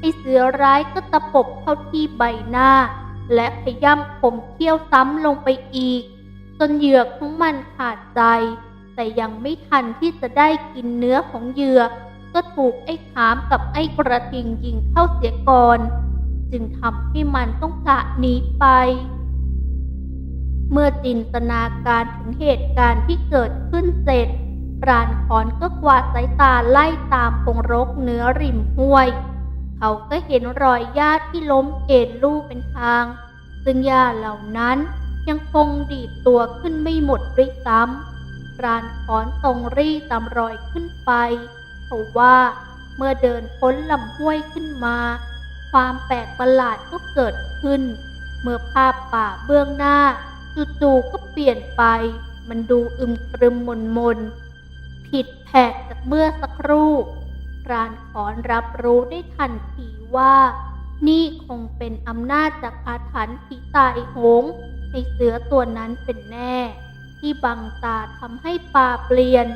ไอเสือร้ายก็ตะปบเข้าที่ใบหน้า และขย้ำคมเขี้ยวซ้ำลงไปอีก จนเหยือกของมันขาดใจ แต่ยังไม่ทันที่จะได้กินเนื้อของเหยื่อก็ถูกไอ้ขามกับไอ้กระทิงยิงเข้าเสียก่อน จึงทำให้มันต้องกะหนีไป เมื่อจินตนาการถึงเหตุการณ์ที่เกิดขึ้นเสร็จปราณขอนก็กวาดสายตาไล่ตามพงรกเนื้อริมห้วย เขาก็เห็นรอยญาติที่ล้มเอ็นลู่เป็นทาง ซึ่งหญ้าเหล่านั้นยังคงดีดตัวขึ้นไม่หมดด้วยซ้ำปราณขอนตรงรีตามรอยขึ้นไปเพราะว่าเมื่อเดินพ้นลำห้วยขึ้นมา ความแปลกประหลาดก็เกิดขึ้น เมื่อภาพป่าเบื้องหน้าจู่ๆก็เปลี่ยนไป มันดูอึมครึมมนมนๆผิดแผกจากเมื่อสักครู่ รานขอนรับรู้ได้ทันทีว่า นี่คงเป็นอำนาจจากอาถรรพ์ผีตายโหงในเสือตัวนั้นเป็นแน่ ที่บังตาทำให้ป่าเปลี่ยน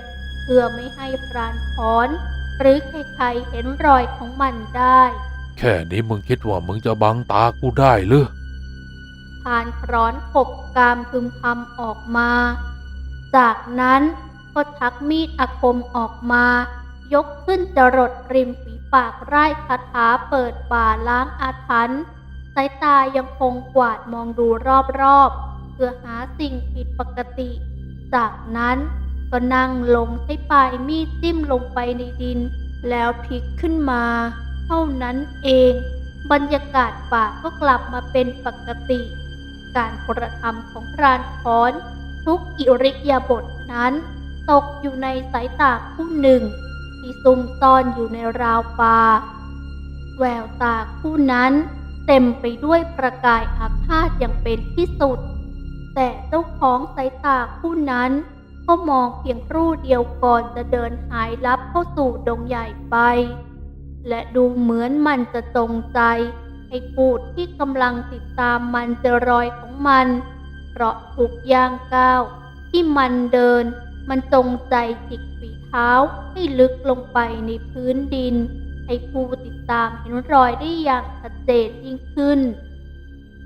เพื่อไม่ให้พรานขอน หรือใครๆเห็นรอยของมันได้ แค่นี้มึงคิดว่ามึงจะบังตากูได้หรือพานคร้อนขบกามพึมพำออกมา จากนั้นก็ชักมีดอาคมออกมา ยกขึ้นจรดริมฝีปากไร่คาถาเปิดป่าล้างอาถรรพ์สายตายังคงกวาดมองดูรอบๆ เพื่อหาสิ่งผิดปกติ จากนั้นก็นั่งลงใช้ปลายมีดจิ้มลงไปในดิน แล้วพลิกขึ้นมา เท่านั้นเอง บรรยากาศป่าก็กลับมาเป็นปกติ การกระทำของพรานคอน ทุกอิริยาบถนั้น ตกอยู่ในสายตาผู้หนึ่ง ที่ซุ่มซ่อนอยู่ในราวป่า แววตาคู่นั้นเต็มไปด้วยประกายอาฆาตอย่างเป็นที่สุด แต่เจ้าของสายตาคู่นั้น ก็มองเพียงครู่เดียวก่อนจะเดินหายลับเข้าสู่ดงใหญ่ไป และดูเหมือนมันจะจงใจ ให้พูดที่กำลังติดตามมันเจอรอยของมัน เพราะทุกย่างก้าวที่มันเดินมันจงใจจิกฝี เท้าให้ลึกลงไปในพื้นดิน ให้ผู้ติดตามเห็นรอยได้อย่างชัดเจนยิ่งขึ้น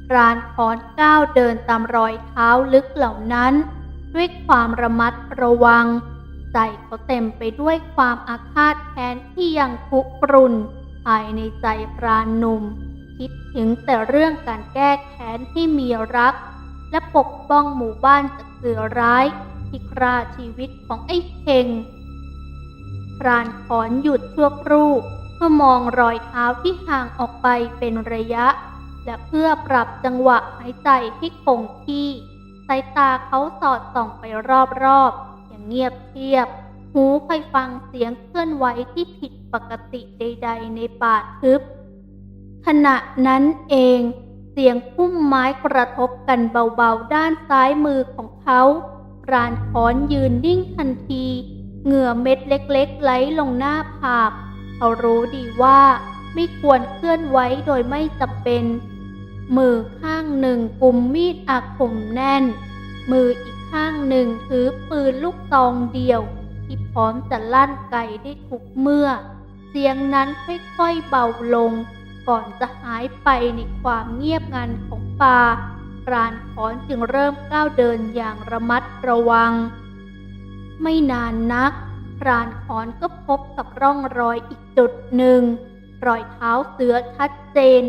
พรานคอนก้าวเดินตามรอยเท้าลึกเหล่านั้น ด้วยความระมัดระวัง ใจเขาเต็มไปด้วยความอาฆาตแค้นที่ยังคุกรุ่นภายในใจพรานหนุ่ม คิดถึงแต่เรื่องการแก้แค้นที่มีรัก และปกป้องหมู่บ้านจากเสือร้ายที่ฆ่าชีวิตของไอ้เข่ง พรานขอนหยุดชั่วครู่เพื่อมองรอยเท้าที่ห่างออกไปเป็นระยะ และเพื่อปรับจังหวะหายใจให้คงที่สายตาเขาสอดส่องไปรอบๆ อย่างเงียบเทียบ หูคอยฟังเสียงเคลื่อนไหวที่ผิดปกติใด ๆ ในป่าทึบ ขณะนั้นเองเสียงพุ่มไม้กระทบกันเบาๆ ด้านซ้ายมือของเขา ราณขอนยืนนิ่งทันที เหงื่อเม็ดเล็กๆ ไหลลงหน้าผาก เขารู้ดีว่าไม่ควรเคลื่อนไหวโดยไม่จำเป็น มือข้างหนึ่งกุมมีดอาคมแน่น มืออีกข้างหนึ่งถือปืนลูกซองเดียว ที่พร้อมจะลั่นไกได้ทุกเมื่อ เสียงนั้นค่อยๆเบาลง ก่อนจะหายไปในความเงียบงันของป่าพรานขอนจึงเริ่มก้าวเดินอย่างระมัดระวัง ไม่นานนักพรานขอนก็พบกับร่องรอยอีกจุดหนึ่ง รอยเท้าเสือชัดเจน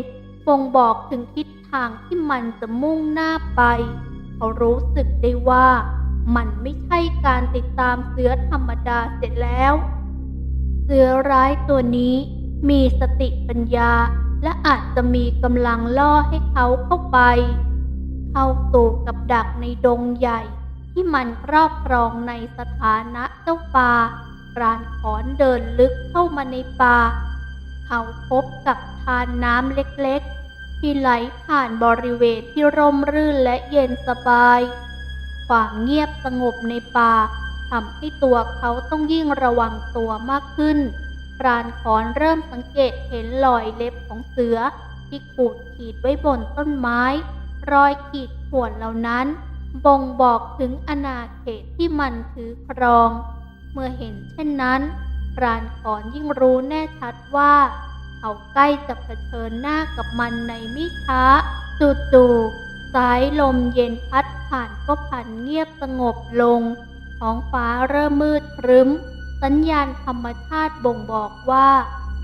บ่งบอกถึงทิศทางที่มันจะมุ่งหน้าไป เขารู้สึกได้ว่ามันไม่ใช่การติดตามเสือธรรมดาเสร็จแล้ว เสือร้ายตัวนี้มีสติปัญญาและอาจจะมีกำลังล่อให้เขาเข้าไป เข้าสู่กับดักในดงใหญ่ ที่มันครอบครองในสถานะเจ้าป่าปรานขอนเดินลึกเข้ามาในป่า เขาพบกับทานน้ำเล็กๆ ที่ไหลผ่านบริเวณที่ร่มรื่นและเย็นสบาย ความเงียบสงบในป่าทำให้ตัวเขาต้องยิ่งระวังตัวมากขึ้นปราณขอนเริ่มสังเกตเห็นรอยเล็บของเสือที่ขูดขีดไว้บนต้นไม้ รอยขีดข่วนเหล่านั้น บ่งบอกถึงอาณาเขตที่มันถือครอง เมื่อเห็นเช่นนั้นปราณขอนยิ่งรู้แน่ชัดว่า เขาใกล้จะเผชิญหน้ากับมันในไม่ช้าจู่ๆสายลมเย็นพัดผ่านก็ผ่านเงียบสงบลง ท้องฟ้าเริ่มมืดครึ้ม สัญญาณธรรมชาติบ่งบอกว่า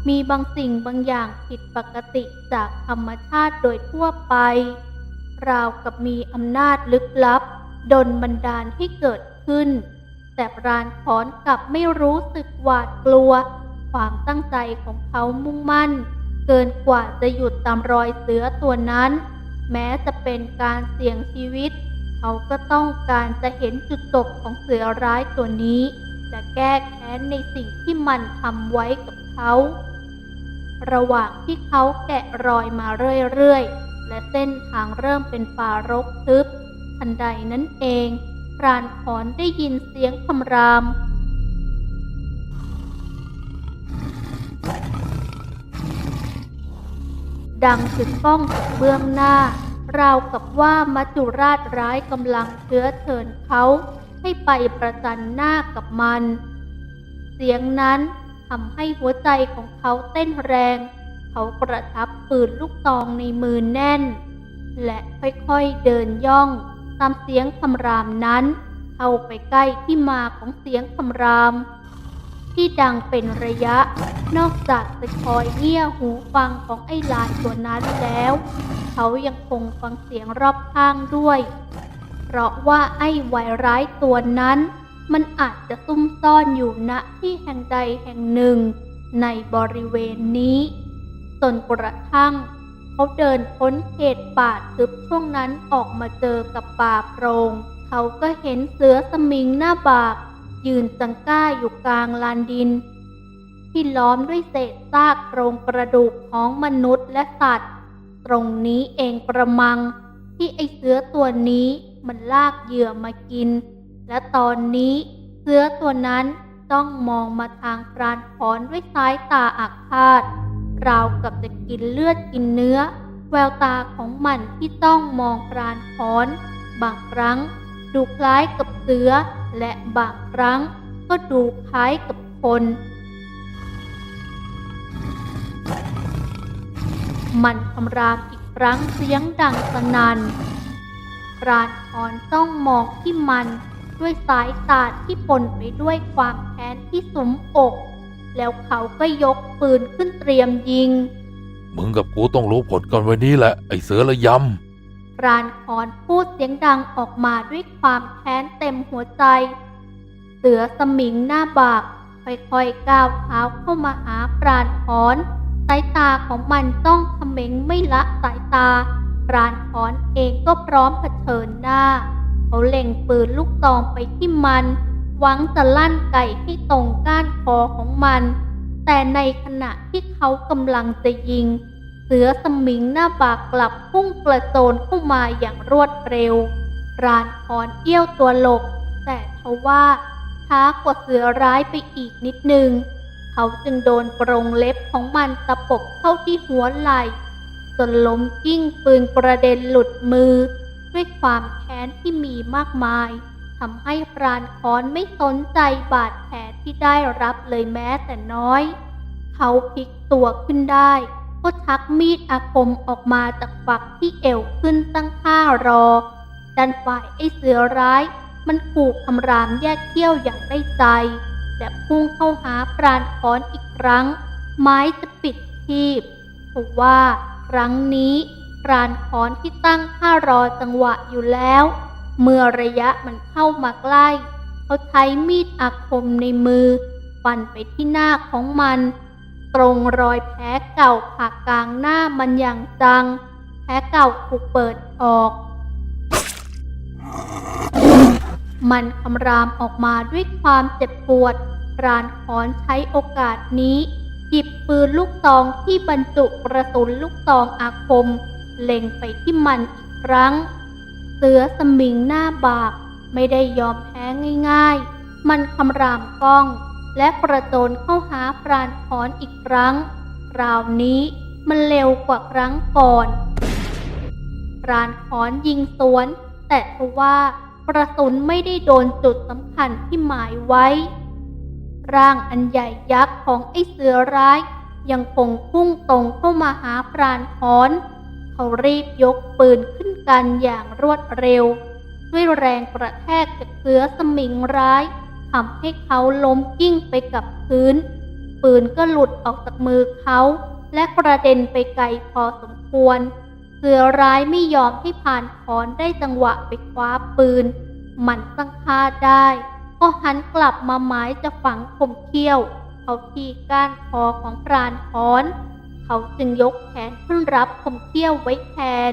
มีบางสิ่งบางอย่างผิดปกติจากธรรมชาติโดยทั่วไป ราวกับมีอำนาจลึกลับ ดนบันดาลให้เกิดขึ้น แต่ปราณถอนกลับไม่รู้สึกหวาดกลัว ความตั้งใจของเขามุ่งมั่น เกินกว่าจะหยุดตามรอยเสือตัวนั้น แม้จะเป็นการเสี่ยงชีวิต เขาก็ต้องการจะเห็นจุดจบของเสือร้ายตัวนี้และแก้แค้นในสิ่งที่มันทำไว้กับเขา ระหว่างที่เขาแกะรอยมาเรื่อยๆ และเส้นทางเริ่มเป็นป่ารกทึบ ทันใดนั้นเองพรานขอนได้ยินเสียงคำราม ดังถึงก้องจากเบื้องหน้า ราวกับว่ามัจจุราชร้ายกำลังเชื้อเชิญเขาให้ไปประจันหน้ากับมัน เสียงนั้นทำให้หัวใจของเขาเต้นแรง เขากระทับปืนลูกตองในมือแน่น และค่อยๆเดินย่องตามเสียงคำรามนั้น เข้าไปใกล้ที่มาของเสียงคำราม ที่ดังเป็นระยะ นอกจากจะคอยเงี่ยหูฟังของไอ้ลายตัวนั้นแล้ว เขายังคงฟังเสียงรอบข้างด้วย เพราะว่าไอ้วายร้ายตัวนั้น มันอาจจะซุ่มซ่อนอยู่ณที่แห่งใดแห่งหนึ่ง ในบริเวณนี้ จนกระทั่งเขาเดินพ้นเขตป่าทึบช่วงนั้นออกมาเจอกับป่าโปรงเขาก็เห็นเสือสมิงหน้าบาก ยืนจังก้าอยู่กลางลานดิน ที่ล้อมด้วยเศษซากโครงกระดูกของมนุษย์และสัตว์ ตรงนี้เองประมัง ที่ไอเสือตัวนี้มันลากเหยื่อมากิน และตอนนี้เสือตัวนั้นต้องมองมาทางพรานถอนด้วยสายตาอาฆาต ราวกับจะกินเลือดกินเนื้อ แววตาของมันที่ต้องมองพรานถอน บางครั้ง ดูคล้ายกับเสือ และบางครั้ง ก็ดูคล้ายกับคน มันคำรามอีกครั้งเสียงดังสนัน่นพรานถอนต้องมองที่มันด้วยสายตาที่ปนไปด้วยความแค้นที่สมอก แล้วเขาก็ยกปืนขึ้นเตรียมยิง มึงกับกูต้องรู้ผลกันวันนี้แหละ ไอ้เสือระยพรานคอนพูดเสียงดังออกมาด้วยความแค้นเต็มหัวใจ เสือสมิงหน้าบากค่อยๆก้าวเท้าเข้ามาหาพรานคอนสายตาของมันต้องเขม็งไม่ละสายตาพรานคอนเองก็พร้อมเผชิญหน้า เขาเล็งปืนลูกตองไปที่มัน หวังจะลั่นไก่ให้ตรงก้านคอของมัน แต่ในขณะที่เขากำลังจะยิง เสือสมิงหน้าบากกลับพุ่งกระโจนเข้ามาอย่างรวดเร็ว รานคอนเอี้ยวตัวหลบ แต่ทว่าช้ากว่าเสือร้ายไปอีกนิดนึง เขาจึงโดนกรงเล็บของมันตะปบเข้าที่หัวไหล่จนล้มกิ้งปืนกระเด็นหลุดมือ ด้วยความแค้นที่มีมากมาย ทำให้พรานคอนไม่สนใจบาดแผลที่ได้รับเลยแม้แต่น้อย เขาพลิกตัวขึ้นได้ ก็ชักมีดอาคมออกมาจากฝักที่เอวขึ้นตั้งท่ารอ ดันฝ่ายไอ้เสือร้าย มันขู่คำรามแยกเขี้ยวอย่างได้ใจและพุ่งเข้าหาปราณคอนอีกครั้ง ไม้จะปิดทีบทว่าครั้งนี้ปราณคอนที่ตั้งท่ารอจังหวะอยู่แล้ว เมื่อระยะมันเข้ามาใกล้ เขาใช้มีดอาคมในมือ ฟันไปที่หน้าของมัน ตรงรอยแผลเก่าผ่ากลางหน้ามันอย่างจัง แผลเก่าถูกเปิดออก มันคำรามออกมาด้วยความเจ็บปวดราณคอนใช้โอกาสนี้หยิบปืนลูกตองที่บรรจุกระสุนลูกตองอาคม เล็งไปที่มันอีกครั้ง เสือสมิงหน้าบากไม่ได้ยอมแพ้ง่ายๆ มันคำรามกล้อง และกระโจนเข้าหาปราณคอนอีกครั้ง คราวนี้มันเร็วกว่าครั้งก่อน ปราณคอนยิงสวน แต่ทว่ากระสุนไม่ได้โดนจุดสำคัญที่หมายไว้ ร่างอันใหญ่ยักษ์ของไอ้เสือร้าย ยังคงพุ่งตรงเข้ามาหาพรานคอน เขารีบยกปืนขึ้น กันอย่างรวดเร็ว ด้วยแรงกระแทกจากเสือสมิงร้ายทำให้เขาล้มกิ้งไปกับพื้น ปืนก็หลุดออกจากมือเขา และกระเด็นไปไกลพอสมควร เสือร้ายไม่ยอมให้ผ่านคอนได้จังหวะไปคว้าปืน มันตั้งค่าได้ ก็หันกลับมาหมายจะฝังคมเขี้ยว เขาที่ก้านคอของพรานคอน เขาจึงยกแขนขึ้นรับคมเขี้ยวไว้แทน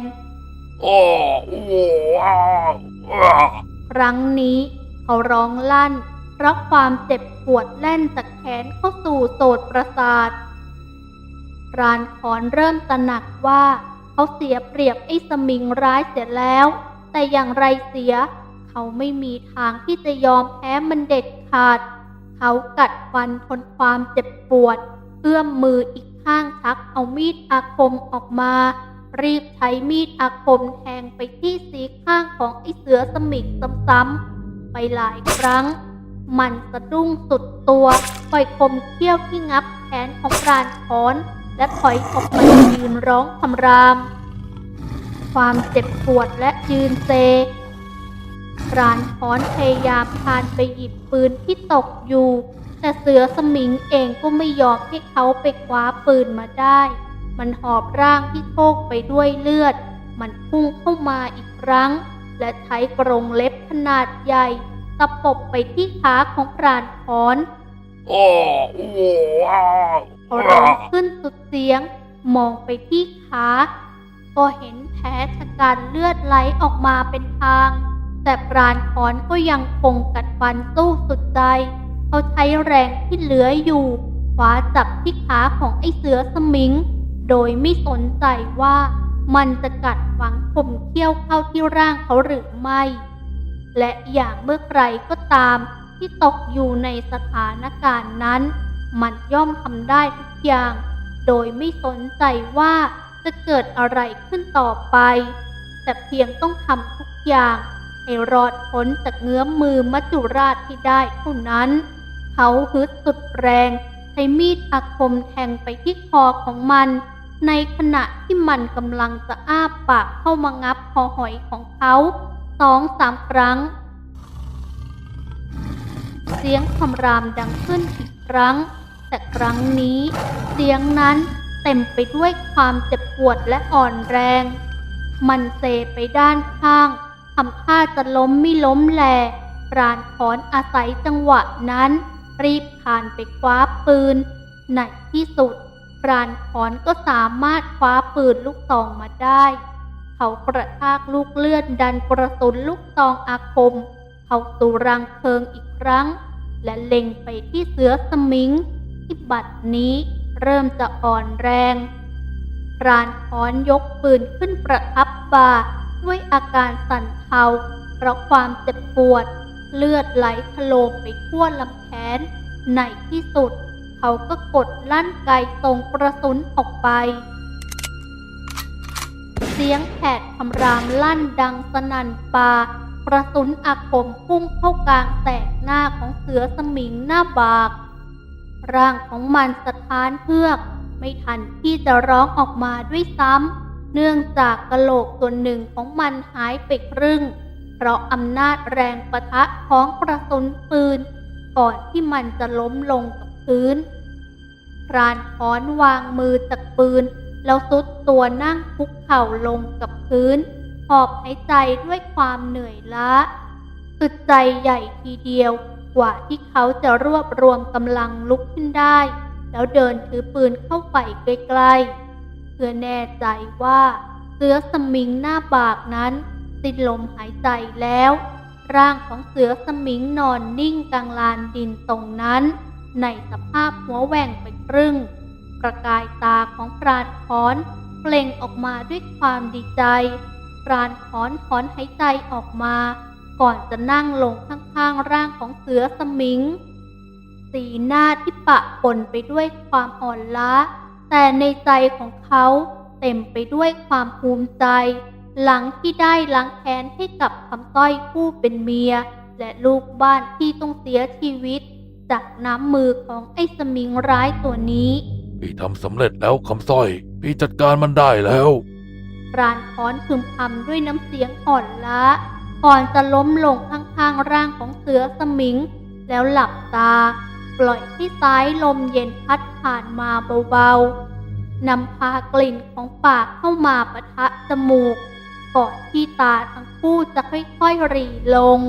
ครั้งนี้เขาร้องลั่น เพราะความเจ็บปวดแล่นจากแขนเข้าสู่โสดประสาทรานคอนเริ่มตระหนักว่าเขาเสียเปรียบไอ้สมิงร้ายเสียแล้ว แต่อย่างไรเสีย เขาไม่มีทางที่จะยอมแพ้มันเด็ดขาด เขากัดฟันทนความเจ็บปวด เอื้อมมืออีกข้างชักเอามีดอาคมออกมา รีบใช้มีดอาคมแทงไปที่สีข้างของไอเสือสมิงซ้ำๆไปหลายครั้ง มันสะดุ้งสุดตัวปล่อยคมเขี้ยวที่งับแขนของพรานคอน และถอยออกมายืนร้องคำราม ความเจ็บปวดและยืนเซพรานคอนพยายามพานไปหยิบปืนที่ตกอยู่ แต่เสือสมิงเองก็ไม่ยอมให้เขาไปคว้าปืนมาได้ มันหอบร่างที่โชกไปด้วยเลือด มันพุ่งเข้ามาอีกครั้ง และใช้กรงเล็บขนาดใหญ่ตะปบไปที่ขาของพรานคอนโอ้โอ้อ้าวเขาร้องขึ้นสุดเสียง มองไปที่ขาก็เห็นแผลชะกันเลือดไหลออกมาเป็นทาง แต่ปราณคอนก็ยังคงกัดฟันสู้สุดใจ เขาใช้แรงที่เหลืออยู่คว้าจับที่ขาของไอ้เสือสมิง โดยไม่สนใจว่ามันจะกัดฝังคมเขี้ยวเข้าที่ร่างเขาหรือไม่ และอย่างเมื่อใครก็ตามที่ตกอยู่ในสถานการณ์นั้น มันย่อมทำได้ทุกอย่าง โดยไม่สนใจว่าจะเกิดอะไรขึ้นต่อไป แต่เพียงต้องทำทุกอย่างให้รอดพ้นจากเงื้อมมือมัจจุราชที่ได้เท่านั้น เขาฮึดสุดแรงใช้มีดอาคมแทงไปที่คอของมัน ในขณะที่มันกำลังจะอ้าปากเข้ามางับคอหอยของเขาสองสามครั้ง เสียงคำรามดังขึ้นอีกครั้ง แต่ครั้งนี้ เสียงนั้นเต็มไปด้วยความเจ็บปวดและอ่อนแรง มันเซไปด้านข้างทำท่าจะล้มไม่ล้มแลปราณถอนอาศัยจังหวะนั้น รีบผ่านไปคว้าปืนในที่สุด ปราณถอนก็สามารถคว้าปืนลูกซองมาได้ เขากระชากลูกเลื่อนดันกระสุนลูกซองอาคม เขาสู่รังเพิงอีกครั้ง และเล็งไปที่เสือสมิงที่บัดนี้เริ่มจะอ่อนแรงพรานคอนยกปืนขึ้นประทับบ่าด้วยอาการสั่นเทาเพราะความเจ็บปวด เลือดไหลทะโลมไปทั่วลำแขนในที่สุด เขาก็กดลั่นไกส่งกระสุนออกไป เสียงแผดคำรามลั่นดังสนั่นป่ากระสุนอาคมพุ่งเข้ากลางแตกหน้าของเสือสมิงหน้าบาก ร่างของมันสะท้านเพือกไม่ทันที่จะร้องออกมาด้วยซ้ำ เนื่องจากกะโหลกส่วนหนึ่งของมันหายไปครึ่ง เพราะอำนาจแรงประทะของกระสุนปืน ก่อนที่มันจะล้มลงกับพื้น พรานค้อนวางมือจากปืน แล้วซุดตัวนั่งคุกเข่าลงกับพื้น หอบหายใจด้วยความเหนื่อยล้าสุดใจใหญ่ทีเดียว กว่าที่เขาจะรวบรวมกำลังลุกขึ้นได้ แล้วเดินถือปืนเข้าไปใกล้ๆเพื่อแน่ใจว่าเสือสมิงหน้าบากนั้นติดลมหายใจแล้ว ร่างของเสือสมิงนอนนิ่งกลางลานดินตรงนั้น ในสภาพหัวแหว่งไปครึ่ง ประกายตาของพรานคอนเปล่งออกมาด้วยความดีใจพรานคอนถอนหายใจออกมา ก่อนจะนั่งลงข้างๆร่างของเสือสมิง สีหน้าที่ปะปนไปด้วยความอ่อนล้า แต่ในใจของเขาเต็มไปด้วยความภูมิใจ หลังที่ได้ล้างแค้นให้กับคำต้อยผู้เป็นเมีย และลูกบ้านที่ต้องเสียชีวิต จากน้ำมือของไอ้สมิงร้ายตัวนี้ พี่ทำสำเร็จแล้วคำสร้อย พี่จัดการมันได้แล้วรานค้อนพึมพำด้วยน้ำเสียงอ่อนล้าก่อนจะล้มลงข้างๆร่างของเสือสมิง แล้วหลับตา ปล่อยให้ซ้ายลมเย็นพัดผ่านมาเบาๆนำพากลิ่นของปากเข้ามาปะทะจมูก ก่อนที่ตาทั้งคู่จะค่อยๆหรีลง